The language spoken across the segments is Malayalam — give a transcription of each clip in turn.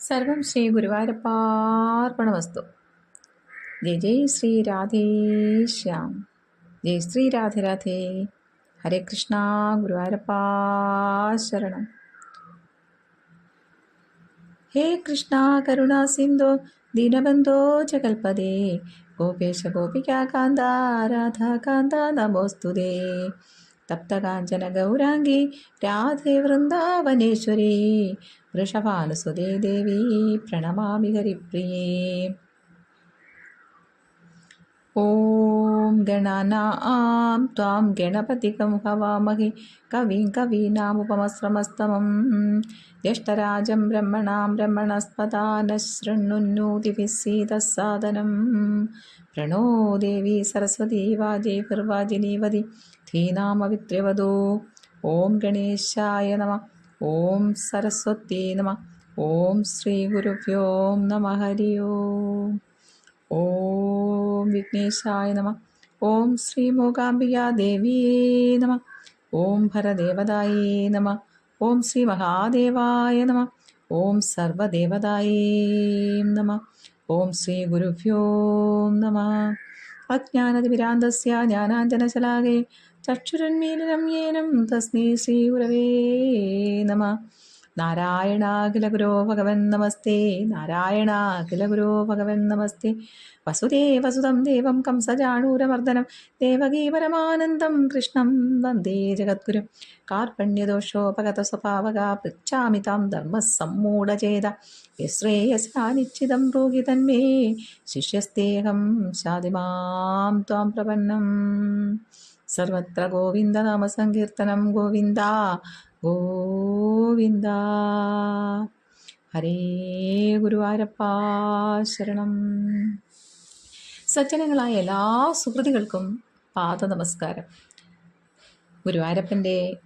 സർവം ശ്രീ ഗുരുവായൂരപ്പാർപ്പണമസ്തു ജയ് ജയ് ശ്രീ രാധേശ്യാം ജയ് ശ്രീ രാധേ രാധേ. ഹരേ കൃഷ്ണ ഗുരുവായൂരപ്പാശരണം ഹേ കൃഷ്ണ കരുണാ സിന്ധു ദീനബന്ധോ ജഗൽപദേ ഗോപേശ ഗോപികാന്ത രാധാകാന്ത നമോസ്തുതേ തപ്തകാഞ്ചന ഗൗരാംഗി രാധേ വൃന്ദാവനേശ്വരി. വൃഷഭാനുസുതേ ദേവി പ്രണമാമി ഹരിപ്രിയേ ॐ गणानां त्वां गणपतिकं हवामहे कविं कवीनामुपमस्रमस्तमं ज्येष्ठराजं ब्रह्मणां ब्रह्मणस्पदा न शृण्वन्नोतिभिः सीतः सादनं प्रणो देवी सरस्वती वाजेर्वाजिनीवदि धीनामवित्र्यवदो ॐ गणेशाय नमः ഓം സരസ്വതി നമ. ഓം ശ്രീ ഗുരുഭ്യോം നമ. ഹരി ഓം. ഓം വിഘ്നേശായ നമ. ഓം ശ്രീ മൂകാംബിക ദേവിയേ നമ. ഓം ഭരദേവതായേ നമ. ഓം ശ്രീ മഹാദേവായ നമ. ഓം സർവദേവതായേ നമ. ഓം ശ്രീ ഗുരുഭ്യോം നമ. അജ്ഞാനതിമിരാന്തസ്യ ജ്ഞാനാഞ്ജനശലാകേ ചക്ഷുരന്മീലിനം തസ്മൈ ശ്രീ നമ. നാരായണാഖില ഗുരോ ഭഗവൻ നമസ്തേ. നാരായണാഖില ഗുരോ ഭഗവൻ നമസ്തേ. വസുദേവസുതം ദേവം കംസജാണൂരമർദ്ദനം ദേവകീ പരമാനന്ദം കൃഷ്ണം വന്ദേ ജഗദ്ഗുരും. കാർപ്പണ്യദോഷോപഗത സ്വഭാവക പൃച്ഛാമി താം ധർമ്മസമ്മൂഢചേത. യശ്രേയസാനിശ്ചിതം ബ്രൂഹി തന്മേ ശിഷ്യസ്തേഹം ശാതിമാം ത്വാം പ്രപന്നം. സർവത്ര ഗോവിന്ദ നാമസങ്കീർത്തനം. ഗോവിന്ദ ഗോവിന്ദ. ഹരേ ഗുരുവായൂരപ്പാ ശരണം. സജ്ജനങ്ങളായ എല്ലാ സുഹൃതികൾക്കും പാദ നമസ്കാരം ഗുരുവാരപ്പന്റെ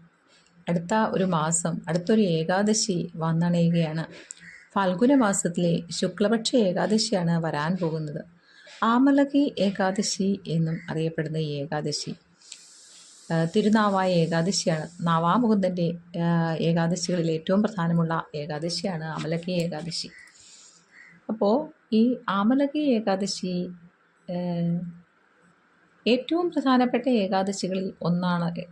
അടുത്ത ഒരു മാസം അടുത്തൊരു ഏകാദശി വന്നണയുകയാണ്. ഫാൽഗുന മാസത്തിലെ ശുക്ലപക്ഷ ഏകാദശിയാണ് വരാൻ പോകുന്നത്. ആമലകി ഏകാദശി എന്നും അറിയപ്പെടുന്ന ഈ ഏകാദശി. തിരുനാവായ ഏകാദശിയാണ്. നാവാമുകുന്ദന്റെ ഏകാദശികളിൽ ഏറ്റവും പ്രധാനമുള്ള ഏകാദശിയാണ് അമലകി ഏകാദശി. അപ്പോൾ ഈ ആമലകി ഏകാദശി ഏറ്റവും പ്രധാനപ്പെട്ട ഏകാദശികളിൽ ഒന്നാണ്.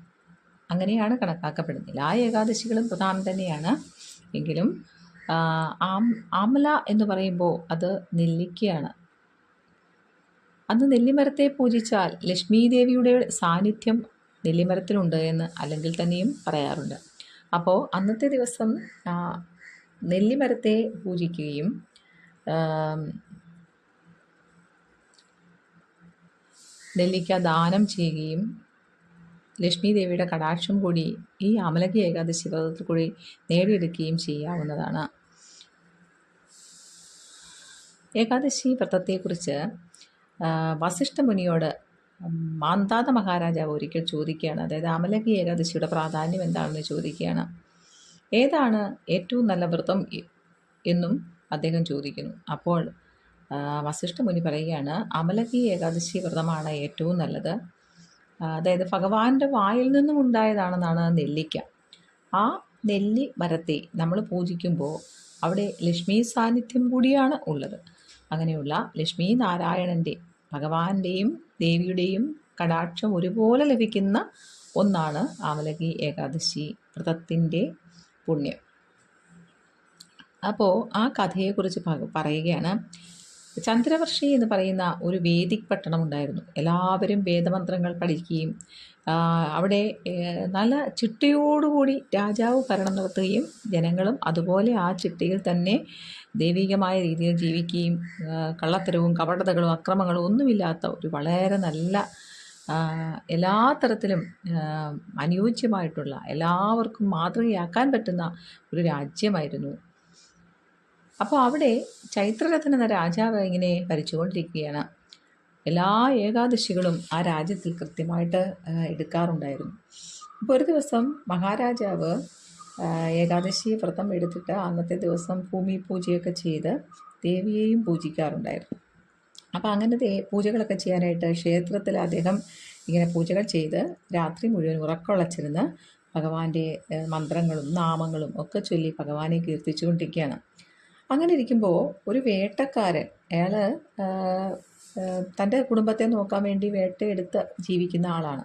അങ്ങനെയാണ് കണക്കാക്കപ്പെടുന്നത്. എല്ലാ ഏകാദശികളും പ്രധാനം തന്നെയാണ്. എങ്കിലും ആമല എന്ന് പറയുമ്പോൾ അത് നെല്ലിക്കയാണ്. അന്ന് നെല്ലിമരത്തെ പൂജിച്ചാൽ ലക്ഷ്മീദേവിയുടെ സാന്നിധ്യം നെല്ലിമരത്തിലുണ്ട് എന്ന് അല്ലെങ്കിൽ തന്നെയും പറയാറുണ്ട്. അപ്പോൾ അന്നത്തെ ദിവസം നെല്ലിമരത്തെ പൂജിക്കുകയും നെല്ലിക്ക ദാനം ചെയ്യുകയും ലക്ഷ്മി ദേവിയുടെ കടാക്ഷം കൂടി ഈ അമലകി ഏകാദശി വ്രതത്തിൽ കൂടി നേടിയെടുക്കുകയും ചെയ്യാവുന്നതാണ്. ഏകാദശി വ്രതത്തെക്കുറിച്ച് വസിഷ്ഠമുനിയോട് വസിഷ്ഠ മുനിയോട് മാന്താത മഹാരാജാവ് ഒരിക്കൽ ചോദിക്കുകയാണ്. അതായത് അമലകി ഏകാദശിയുടെ പ്രാധാന്യം എന്താണെന്ന് ചോദിക്കുകയാണ്. ഏതാണ് ഏറ്റവും നല്ല വ്രതം എന്നും അദ്ദേഹം ചോദിക്കുന്നു. അപ്പോൾ വസിഷ്ഠ മുനി പറയുകയാണ് അമലകി ഏകാദശി വ്രതമാണ് ഏറ്റവും നല്ലത്. അതായത് ഭഗവാന്റെ വായിൽ നിന്നും ഉണ്ടായതാണെന്നാണ് നെല്ലിക്ക. ആ നെല്ലി മരത്തെ നമ്മൾ പൂജിക്കുമ്പോൾ അവിടെ ലക്ഷ്മി സാന്നിധ്യം കൂടിയാണ് ഉള്ളത്. അങ്ങനെയുള്ള ലക്ഷ്മി നാരായണന്റെ ഭഗവാന്റെയും ദേവിയുടെയും കടാക്ഷം ഒരുപോലെ ലഭിക്കുന്ന ഒന്നാണ് ആമലകി ഏകാദശി വ്രതത്തിന്റെ പുണ്യം. അപ്പോൾ ആ കഥയെക്കുറിച്ച് പറയുകയാണ്. ചന്ദ്രവർഷി എന്ന് പറയുന്ന ഒരു വേദിക് പട്ടണം ഉണ്ടായിരുന്നു. എല്ലാവരും വേദമന്ത്രങ്ങൾ പഠിക്കുകയും അവിടെ നല്ല ചിട്ടയോടുകൂടി രാജാവ് ഭരണം നടത്തുകയും ജനങ്ങളും അതുപോലെ ആ ചിട്ടയിൽ തന്നെ ദൈവികമായ രീതിയിൽ ജീവിക്കുകയും കള്ളത്തരവും കപടതകളും അക്രമങ്ങളും ഒന്നുമില്ലാത്ത ഒരു വളരെ നല്ല എല്ലാ തരത്തിലും അനുയോജ്യമായിട്ടുള്ള എല്ലാവർക്കും മാതൃകയാക്കാൻ പറ്റുന്ന ഒരു രാജ്യമായിരുന്നു. അപ്പോൾ അവിടെ ചൈത്രരഥൻ എന്ന രാജാവ് ഇങ്ങനെ ഭരിച്ചുകൊണ്ടിരിക്കുകയാണ്. എല്ലാ ഏകാദശികളും ആ രാജ്യത്തിൽ കൃത്യമായിട്ട് എടുക്കാറുണ്ടായിരുന്നു. അപ്പോൾ ഒരു ദിവസം മഹാരാജാവ് ഏകാദശി വ്രതം എടുത്തിട്ട് അന്നത്തെ ദിവസം ഭൂമി പൂജയൊക്കെ ചെയ്ത് ദേവിയെയും പൂജിക്കാറുണ്ടായിരുന്നു. അപ്പോൾ അങ്ങനെ ദേ പൂജകളൊക്കെ ചെയ്യാനായിട്ട് ക്ഷേത്രത്തിൽ അദ്ദേഹം ഇങ്ങനെ പൂജകൾ ചെയ്ത് രാത്രി മുഴുവൻ ഉറക്കമുളച്ചിരുന്ന് ഭഗവാന്റെ മന്ത്രങ്ങളും നാമങ്ങളും ഒക്കെ ചൊല്ലി ഭഗവാനെ കീർത്തിച്ചുകൊണ്ടിരിക്കുകയാണ്. അങ്ങനെ ഇരിക്കുമ്പോൾ ഒരു വേട്ടക്കാരൻ അയാൾ തന്റെ കുടുംബത്തെ നോക്കാൻ വേണ്ടി വേട്ടയെടുത്ത് ജീവിക്കുന്ന ആളാണ്.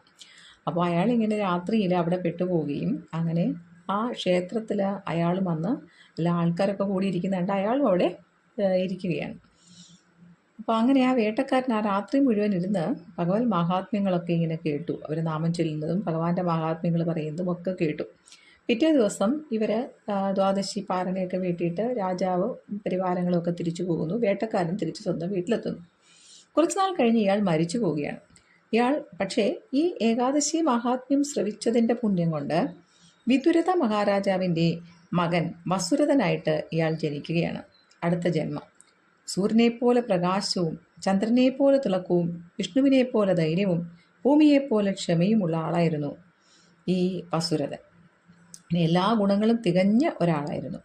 അപ്പോൾ അയാൾ ഇങ്ങനെ രാത്രിയിൽ അവിടെ പെട്ടുപോവുകയും അങ്ങനെ ആ ക്ഷേത്രത്തിൽ അയാൾ വന്ന് എല്ലാ ആൾക്കാരൊക്കെ കൂടി ഇരിക്കുന്നുണ്ട് അയാളും അവിടെ ഇരിക്കുകയാണ്. അപ്പോൾ അങ്ങനെ ആ വേട്ടക്കാരൻ ആ രാത്രി മുഴുവൻ ഇരുന്ന് ഭഗവത് മഹാത്മ്യങ്ങളൊക്കെ ഇങ്ങനെ കേട്ടു. അവർ നാമം ചൊല്ലുന്നതും ഭഗവാന്റെ മഹാത്മ്യങ്ങൾ പറയുന്നതും ഒക്കെ കേട്ടു. പിറ്റേ ദിവസം ഇവർ ദ്വാദശി പാരണയൊക്കെ വീട്ടിയിട്ട് രാജാവ് പരിവാരങ്ങളൊക്കെ തിരിച്ചു പോകുന്നു. വേട്ടക്കാരൻ തിരിച്ചു സ്വന്തം വീട്ടിലെത്തുന്നു. കുറച്ച് നാൾ കഴിഞ്ഞ് ഇയാൾ മരിച്ചു പോവുകയാണ്. ഇയാൾ പക്ഷേ ഈ ഏകാദശി മഹാത്മ്യം ശ്രവിച്ചതിന്റെ പുണ്യം കൊണ്ട് വിതുരത മഹാരാജാവിന്റെ മകൻ വസുരതനായിട്ട് ഇയാൾ ജനിക്കുകയാണ്. അടുത്ത ജന്മം. സൂര്യനെപ്പോലെ പ്രകാശവും ചന്ദ്രനെപ്പോലെ തിളക്കവും വിഷ്ണുവിനെപ്പോലെ ധൈര്യവും ഭൂമിയെപ്പോലെ ക്ഷമയുമുള്ള ആളായിരുന്നു ഈ വസുരതൻ എല്ലാ ഗുണങ്ങളും തികഞ്ഞ ഒരാളായിരുന്നു.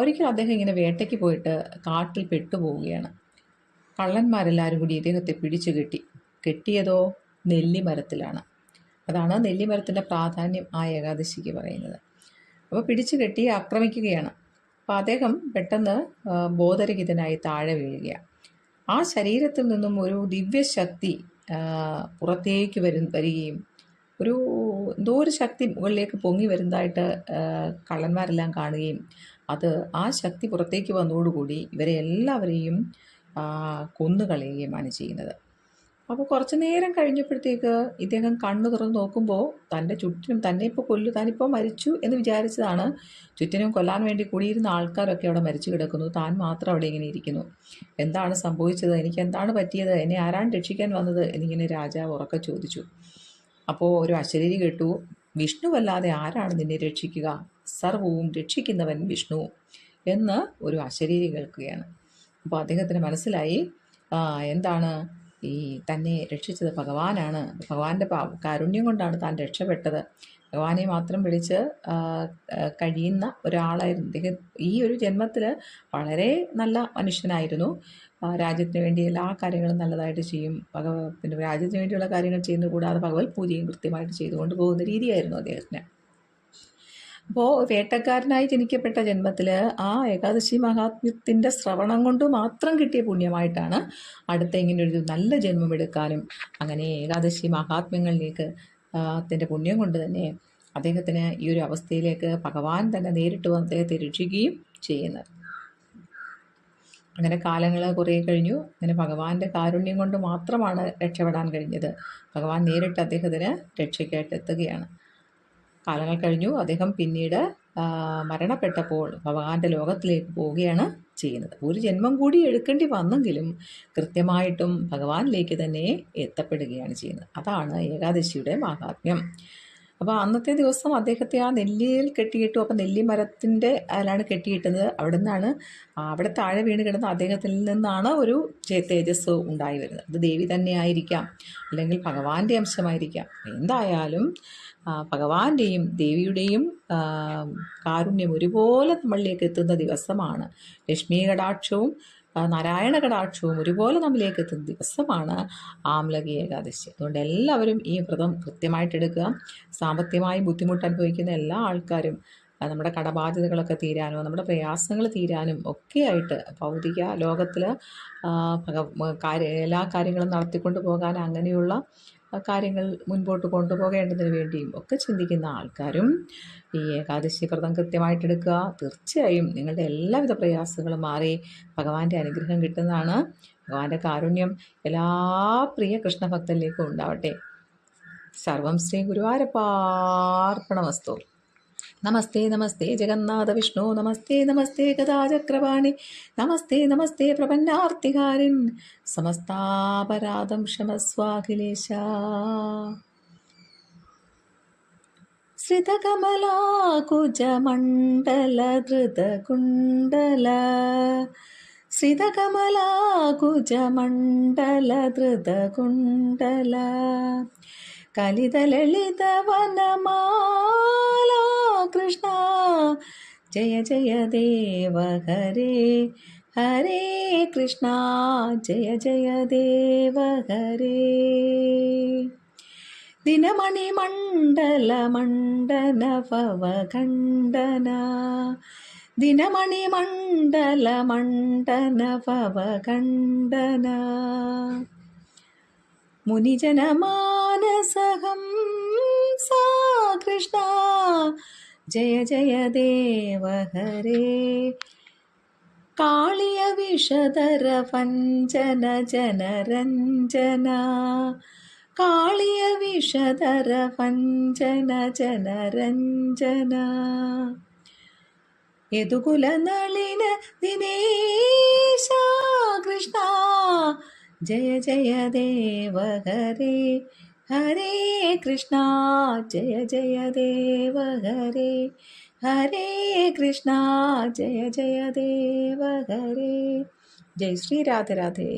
ഒരിക്കലും അദ്ദേഹം ഇങ്ങനെ വേട്ടയ്ക്ക് പോയിട്ട് കാട്ടിൽ പെട്ടുപോവുകയാണ്. കള്ളന്മാരെല്ലാവരും കൂടി ഇദ്ദേഹത്തെ പിടിച്ചു കെട്ടി. കെട്ടിയതോ നെല്ലിമരത്തിലാണ്. അതാണ് നെല്ലിമരത്തിന്റെ പ്രാധാന്യം ആ ഏകാദശിക്ക് പറയുന്നത്. അപ്പോൾ പിടിച്ചു കെട്ടി ആക്രമിക്കുകയാണ്. അപ്പോൾ അദ്ദേഹം പെട്ടെന്ന് ബോധരഹിതനായി താഴെ വീഴുകയാണ്. ആ ശരീരത്തിൽ നിന്നും ഒരു ദിവ്യശക്തി പുറത്തേക്ക് വരും വരികയും ഒരു എന്തോ ഒരു ശക്തി മുകളിലേക്ക് പൊങ്ങി വരുന്നതായിട്ട് കള്ളന്മാരെല്ലാം കാണുകയും അത് ആ ശക്തി പുറത്തേക്ക് വന്നതോടുകൂടി ഇവരെ എല്ലാവരെയും കൊന്നുകളയുകയുമാണ് ചെയ്യുന്നത്. അപ്പോൾ കുറച്ച് നേരം കഴിഞ്ഞപ്പോഴത്തേക്ക് ഇദ്ദേഹം കണ്ണു തുറന്ന് നോക്കുമ്പോൾ തന്റെ ചുറ്റിനും തന്നെ ഇപ്പോൾ കൊല്ലു താനിപ്പോൾ മരിച്ചു എന്ന് വിചാരിച്ചതാണ്. ചുറ്റിനും കൊല്ലാൻ വേണ്ടി കൂടിയിരുന്ന ആൾക്കാരൊക്കെ അവിടെ മരിച്ചു കിടക്കുന്നു. താൻ മാത്രം അവിടെ ഇങ്ങനെ ഇരിക്കുന്നു. എന്താണ് സംഭവിച്ചത്? എനിക്ക് എന്താണ് പറ്റിയത്? എന്നെ ആരാണ് രക്ഷിക്കാൻ വന്നത്? എന്നിങ്ങനെ രാജാവ് ഉറക്കെ ചോദിച്ചു. അപ്പോൾ ഒരു അശരീരി കേട്ടു. വിഷ്ണുവല്ലാതെ ആരാണ് നിന്നെ രക്ഷിക്കുക? സർവവും രക്ഷിക്കുന്നവൻ വിഷ്ണു എന്ന് ഒരു അശരീരി കേൾക്കുകയാണ്. അപ്പോൾ അദ്ദേഹത്തിന് മനസ്സിലായി എന്താണ് ഈ തന്നെ രക്ഷിച്ചത് ഭഗവാനാണ്. ഭഗവാന്റെ കാരുണ്യം കൊണ്ടാണ് താൻ രക്ഷപ്പെട്ടത്. ഭഗവാനെ മാത്രം വിളിച്ച് കഴിയുന്ന ഒരാളായിരുന്നു. അദ്ദേഹം ഈ ഒരു ജന്മത്തിൽ വളരെ നല്ല മനുഷ്യനായിരുന്നു. രാജ്യത്തിന് വേണ്ടി എല്ലാ കാര്യങ്ങളും നല്ലതായിട്ട് ചെയ്യും. ഭഗവ പിന്നെ രാജ്യത്തിന് വേണ്ടിയുള്ള കാര്യങ്ങൾ ചെയ്യുന്നത് കൂടാതെ ഭഗവത് പൂജയും കൃത്യമായിട്ട് ചെയ്തുകൊണ്ട് പോകുന്ന രീതിയായിരുന്നു അദ്ദേഹത്തിന്. അപ്പോൾ വേട്ടക്കാരനായി ജനിക്കപ്പെട്ട ജന്മത്തിൽ ആ ഏകാദശി മഹാത്മ്യത്തിന്റെ ശ്രവണം കൊണ്ട് മാത്രം കിട്ടിയ പുണ്യമായിട്ടാണ് അടുത്ത ഇങ്ങനെ ഒരു നല്ല ജന്മം എടുക്കാനും അങ്ങനെ ഏകാദശി മഹാത്മ്യങ്ങളിലേക്ക് ത്തിന്റെ പുണ്യം കൊണ്ട് തന്നെ അദ്ദേഹത്തിന് ഈ ഒരു അവസ്ഥയിലേക്ക് ഭഗവാൻ തന്നെ നേരിട്ട് വന്ന് അദ്ദേഹത്തെ രക്ഷിക്കുകയും ചെയ്യുന്നത്. അങ്ങനെ കാലങ്ങൾ കുറേ കഴിഞ്ഞു. അങ്ങനെ ഭഗവാന്റെ കാരുണ്യം കൊണ്ട് മാത്രമാണ് രക്ഷപ്പെടാൻ കഴിഞ്ഞത്. ഭഗവാൻ നേരിട്ട് അദ്ദേഹത്തിന് രക്ഷയ്ക്കായിട്ട് എത്തുകയാണ്. കാലങ്ങൾ കഴിഞ്ഞു. അദ്ദേഹം പിന്നീട് മരണപ്പെട്ടപ്പോൾ ഭഗവാന്റെ ലോകത്തിലേക്ക് പോവുകയാണ് ചെയ്യുന്നത്. ഒരു ജന്മം കൂടി എടുക്കേണ്ടി വന്നെങ്കിലും കൃത്യമായിട്ടും ഭഗവാനിലേക്ക് തന്നെ എത്തപ്പെടുകയാണ് ചെയ്യുന്നത്. അതാണ് ഏകാദശിയുടെ മഹാത്മ്യം. അപ്പോൾ അന്നത്തെ ദിവസം അദ്ദേഹത്തെ ആ നെല്ലിയിൽ കെട്ടിയിട്ടു അപ്പോൾ നെല്ലി മരത്തിന്റെ അതിലാണ് കെട്ടിയിട്ടത് അവിടെ നിന്നാണ് അവിടെ താഴെ വീണ് കിടന്ന അദ്ദേഹത്തിൽ നിന്നാണ് ഒരു തേജസ് ഉണ്ടായി വരുന്നത്. അത് ദേവി തന്നെ ആയിരിക്കാം അല്ലെങ്കിൽ ഭഗവാന്റെ അംശമായിരിക്കാം. എന്തായാലും ഭഗവാന്റെയും ദേവിയുടെയും കാരുണ്യം ഒരുപോലെ നമ്മളിലേക്ക് എത്തുന്ന ദിവസമാണ്. ലക്ഷ്മി കടാക്ഷവും നാരായണ കടാക്ഷവും ഒരുപോലെ നമ്മളിലേക്ക് എത്തുന്ന ദിവസമാണ് ആംലകി ഏകാദശി. അതുകൊണ്ട് എല്ലാവരും ഈ വ്രതം കൃത്യമായിട്ട് എടുക്കുക. സാമ്പത്തികമായി ബുദ്ധിമുട്ട് അനുഭവിക്കുന്ന എല്ലാ ആൾക്കാരും നമ്മുടെ കടബാധ്യതകളൊക്കെ തീരാനോ നമ്മുടെ പ്രയാസങ്ങൾ തീരാനും ഒക്കെയായിട്ട് ഭൗതിക ലോകത്തിൽ എല്ലാ കാര്യങ്ങളും നടത്തിക്കൊണ്ട് പോകാൻ അങ്ങനെയുള്ള കാര്യങ്ങൾ മുൻപോട്ട് കൊണ്ടുപോകേണ്ടതിന് വേണ്ടിയും ഒക്കെ ചിന്തിക്കുന്ന ആൾക്കാരും ഈ ഏകാദശി വ്രതം കൃത്യമായിട്ടെടുക്കുക. തീർച്ചയായും നിങ്ങളുടെ എല്ലാവിധ പ്രയാസങ്ങളും മാറി ഭഗവാന്റെ അനുഗ്രഹം കിട്ടുന്നതാണ്. ഭഗവാന്റെ കാരുണ്യം എല്ലാ പ്രിയ കൃഷ്ണഭക്തരിലേക്കും ഉണ്ടാവട്ടെ. സർവം ശ്രീ ഗുരുവാരപ്പാർപ്പണമസ്തു നമസ്തേ നമസ്തേ ജഗന്നാഥ വിഷ്ണു നമസ്തേ നമസ്തേ ഗതാചക്രവാണി നമസ്തേ നമസ്തേ പ്രപന്നാർത്തികാരൻ സമസ്താപരാധം ക്ഷമസ്വാഖിലേശ. ശ്രിതകമലാകുജമണ്ഡലധൃതകുണ്ടല ശ്രിതകമലാകുജമണ്ഡലധൃതകുണ്ടല കലിതലളിതവനമാല കൃഷ്ണ ജയ ജയ ദേവ ഹരേ ഹരേ കൃഷ്ണ ജയ ജയ ദേവ ഹരേ ദിനമണി മണ്ഡല മണ്ഡന ഭവഖണ്ഡന ദിനമണി മണ്ഡല മണ്ഡന ഭവകണ്ഡന മുനിജനമാനസഹം സാ കൃഷ്ണ. ജയ ജയ ദേവ ഹരേ. കാളിയ വിഷധര വഞ്ചന ജനരഞ്ജന. കാളിയ വിഷധര ജയ ജയ ദേവ ഹരേ ഹരേ കൃഷ്ണ ജയ ജയ ദേവ ഹരേ ഹരേ കൃഷ്ണ ജയ ജയ ദേവ ഹരേ ജയ് ശ്രീ രാധേ രാധേ